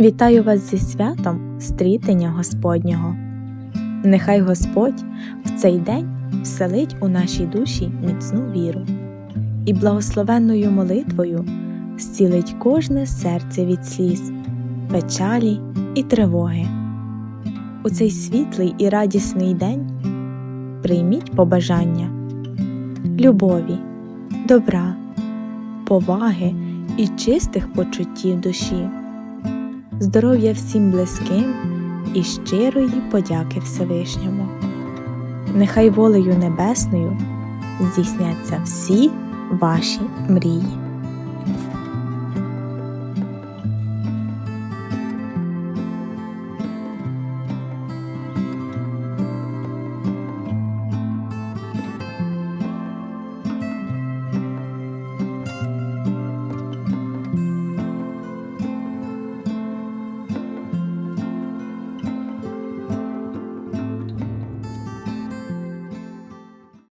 Вітаю вас зі святом стрітення Господнього. Нехай Господь в цей день вселить у нашій душі міцну віру і благословенною молитвою зцілить кожне серце від сліз, печалі і тривоги. У цей світлий і радісний день прийміть побажання любові, добра, поваги і чистих почуттів душі здоров'я всім близьким і щирої подяки Всевишньому. Нехай волею небесною здійсняться всі ваші мрії.